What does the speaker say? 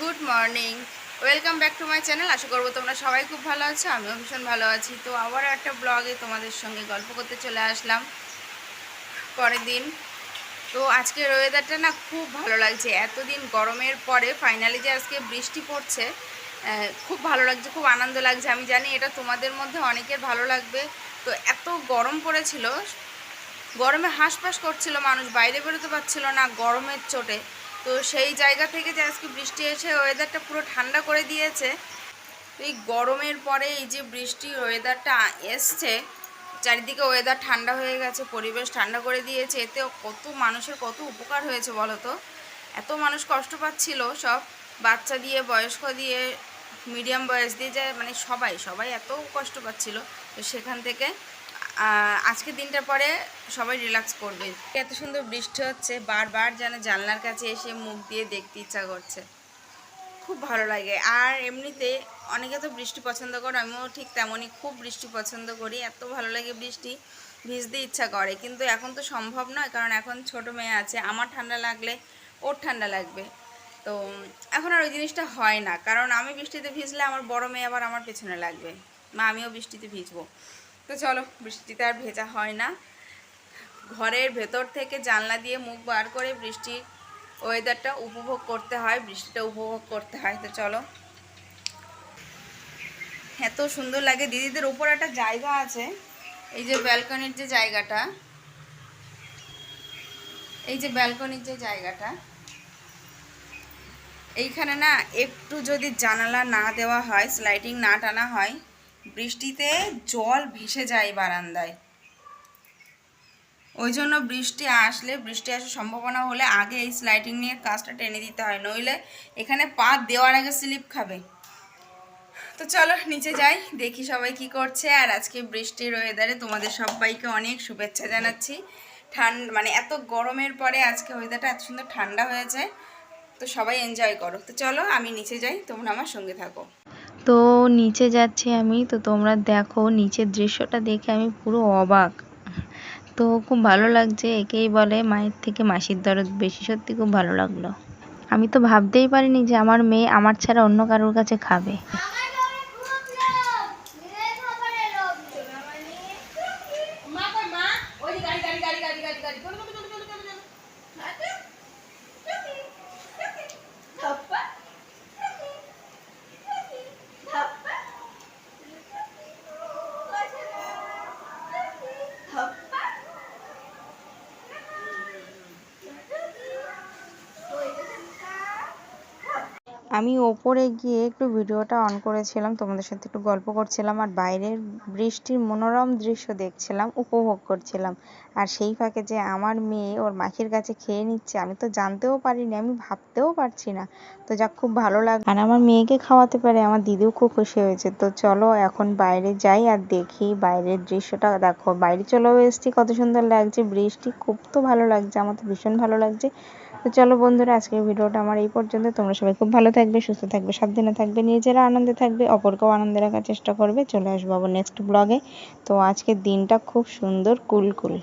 Good morning welcome back to my channel আশা করব তোমরা সবাই খুব ভালো আছো, আমিও ভীষণ ভালো আছি। তো আবারও একটা ব্লগে তোমাদের সঙ্গে গল্প করতে চলে আসলাম পরের দিন। তো আজকের ওয়েদারটা না খুব ভালো লাগছে। এতদিন গরমের পরে ফাইনালি যে আজকে বৃষ্টি পড়ছে খুব ভালো লাগছে, খুব আনন্দ লাগছে। আমি জানি এটা তোমাদের মধ্যে অনেকের ভালো লাগবে। তো এত গরম পড়েছিল, গরমে হাঁসফাঁস করছিল মানুষ, বাইরে বেরোতে পারছিল না গরমের চোটে। তো সেই জায়গা থেকে যে আজকে বৃষ্টি এসে ওয়েদারটা পুরো ঠান্ডা করে দিয়েছে। এই গরমের পরে এই যে বৃষ্টি ওয়েদারটা এসছে, চারিদিকে ওয়েদার ঠান্ডা হয়ে গেছে, পরিবেশ ঠান্ডা করে দিয়েছে। এতে কত মানুষের কত উপকার হয়েছে বলো তো? এত মানুষ কষ্ট পাচ্ছিল সব, বাচ্চা দিয়ে, বয়স্ক দিয়ে মিডিয়াম বয়স দিয়ে যায় মানে সবাই সবাই এত কষ্ট পাচ্ছিল। তো সেখান থেকে আজকের দিনটার পরে সবাই রিল্যাক্স করবে। এত সুন্দর বৃষ্টি হচ্ছে, বারবার যেন জানলার কাছে এসে মুখ দিয়ে দেখতে ইচ্ছা করছে। খুব ভালো লাগে। আর এমনিতে অনেকে তো বৃষ্টি পছন্দ করে, আমিও ঠিক তেমনই খুব বৃষ্টি পছন্দ করি। এত ভালো লাগে বৃষ্টি, ভিজতে ইচ্ছা করে। কিন্তু এখন তো সম্ভব নয়, কারণ এখন ছোট মেয়ে আছে। আমার ঠান্ডা লাগলে ওর ঠান্ডা লাগবে। তো এখন আর ওই জিনিসটা হয় না। কারণ আমি বৃষ্টিতে ভিজলে আমার বড় মেয়ে আবার আমার পেছনে লাগবে। মা, আমিও বৃষ্টিতে ভিজবো। তো চলো, বৃষ্টিতে আর ভেজা হয় না। ঘরের ভেতর থেকে জানলা দিয়ে মুখ বার করে বৃষ্টির ওয়েদারটা উপভোগ করতে হয়, বৃষ্টিটা উপভোগ করতে হয়। তো চলো। এত সুন্দর লাগে। দিদিদের উপর একটা জায়গা আছে, এই যে ব্যালকনির যে জায়গাটা, এই যে ব্যালকনির যে জায়গাটা, এইখানে না একটু যদি জানালা না দেওয়া হয় স্লাইডিং না টানা হয় বৃষ্টিতে জল ভেসে যায় বারান্দায়। ওই জন্য বৃষ্টি আসলে, বৃষ্টি আসার সম্ভাবনা হলে আগে এই স্লাইডিং নিয়ে কাজটা টেনে দিতে হয়, নইলে এখানে পা দেওয়ার আগে স্লিপ খাবে। তো চলো নিচে যাই, দেখি সবাই কি করছে। আর আজকে বৃষ্টির ওয়েদারে তোমাদের সবাইকে অনেক শুভেচ্ছা জানাচ্ছি। ঠান্ডা মানে এত গরমের পরে আজকে ওয়েদারটা এত সুন্দর ঠান্ডা হয়েছে, তো সবাই এনজয় করো। তো চলো আমি নিচে যাই, তোমরা আমার সঙ্গে থাকো। তো নিচে যাচ্ছি আমি তো তোমরা দেখো নিচের দৃশ্যটা দেখে আমি পুরো অবাক তো খুব ভালো লাগছে একেই বলে মায়ের থেকে মাসির দরদ বেশি সত্যি খুব ভালো লাগল আমি তো ভাবতেই পারিনি যে আমার মেয়ে আমার ছাড়া অন্য কারোর কাছে খাবে cup আমি ওপরে গিয়ে একটু ভিডিওটা অন করেছিলাম, তোমাদের সাথে একটু গল্প করছিলাম আর বাইরের বৃষ্টির মনোরম দৃশ্য দেখছিলাম, উপভোগ করছিলাম। আর সেই ফাঁকে যে আমার মেয়ে ওর মাখির কাছে খেয়ে নিচ্ছে, আমি তো জানতেও পারিনি, আমি ভাবতেও পারছি না। তো যাক খুব ভালো লাগ আর আমার মেয়েকে খাওয়াতে পারে আমার দিদিও খুব খুশি হয়েছে। তো চলো এখন বাইরে যাই আর দেখি বাইরের দৃশ্যটা। দেখো, বাইরে চলেও এসেছি, কত সুন্দর লাগছে, বৃষ্টি খুব তো ভালো লাগছে, আমার তো ভীষণ ভালো লাগছে। তো চলো বন্ধুরা, আজকের ভিডিওটা আমার এই পর্যন্ত, তোমরা সবাই খুব ভালো থাকবে। সুস্থ থাকবে, সাবধানে থাকবে, নিজেরা আনন্দে থাকবে, অপরকেও আনন্দে রাখার চেষ্টা করবে। চলে আসব আবার নেক্সট ব্লগে তো আজকের দিনটা খুব সুন্দর কুল কুল